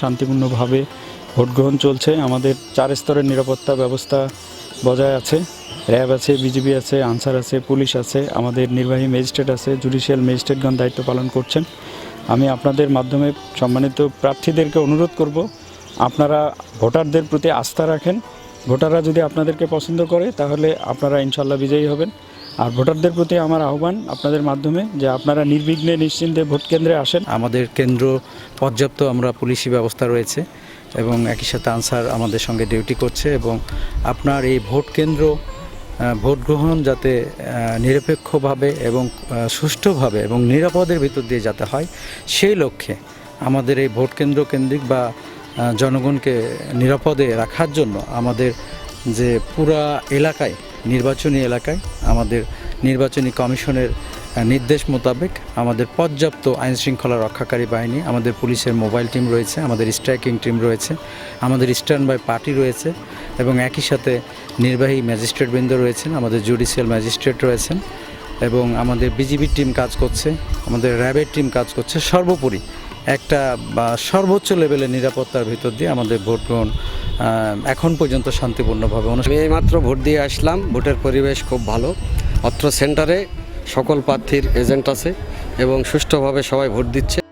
শান্তিপূর্ণভাবে ভোট গ্রহণ চলছে। আমাদের চার স্তরের নিরাপত্তা ব্যবস্থা বজায় আছে। র্যাব আছে, বিজিবি আছে, আনসার আছে, পুলিশ আছে, আমাদের নির্বাহী ম্যাজিস্ট্রেট আছে, জুডিশিয়াল ম্যাজিস্ট্রেটগণ দায়িত্ব পালন করছেন। আমি আপনাদের মাধ্যমে সম্মানিত প্রার্থীদেরকে অনুরোধ করব, আপনারা ভোটারদের প্রতি আস্থা রাখেন। ভোটাররা যদি আপনাদেরকে পছন্দ করে, তাহলে আপনারা ইনশাল্লাহ বিজয়ী হবেন। আর ভোটারদের প্রতি আমার আহ্বান আপনাদের মাধ্যমে যে আপনারা নির্বিঘ্নে নিশ্চিন্তে ভোট কেন্দ্রে আসেন। আমাদের কেন্দ্র পর্যাপ্ত আমরা পুলিশি ব্যবস্থা রয়েছে এবং একই সাথে আনসার আমাদের সঙ্গে ডিউটি করছে এবং আপনার এই ভোট কেন্দ্র ভোট গ্রহণ যাতে নিরপেক্ষভাবে এবং সুষ্ঠুভাবে এবং নিরাপদের ভিতর দিয়ে যাতে হয়, সেই লক্ষ্যে আমাদের এই ভোট কেন্দ্র কেন্দ্রিক বা জনগণকে নিরাপদে রাখার জন্য আমাদের যে পুরা এলাকায়, নির্বাচনী এলাকায় আমাদের নির্বাচনী কমিশনের নির্দেশ মোতাবেক আমাদের পর্যাপ্ত আইন শৃঙ্খলা রক্ষাকারী বাহিনী, আমাদের পুলিশের মোবাইল টিম রয়েছে, আমাদের স্ট্রাইকিং টিম রয়েছে, আমাদের স্ট্যান্ড বাই পার্টি রয়েছে এবং একই সাথে নির্বাহী ম্যাজিস্ট্রেট বৃন্দ রয়েছেন, আমাদের জুডিশিয়াল ম্যাজিস্ট্রেট রয়েছেন এবং আমাদের বিজিবির টিম কাজ করছে, আমাদের র্যাবের টিম কাজ করছে সর্বোপরি। একটা সর্বোচ্চ লেভেলের নিরাপত্তার ভিতর দিয়ে আমাদের ভোট গ্রহণ এখন পর্যন্ত শান্তিপূর্ণভাবে অনুষ্ঠিত এই মাত্র ভোট দিয়ে আসলাম। ভোটের পরিবেশ খুব ভালো। অত্র সেন্টারে সকল প্রার্থীর এজেন্ট আছে এবং সুষ্ঠুভাবে সবাই ভোট দিচ্ছে।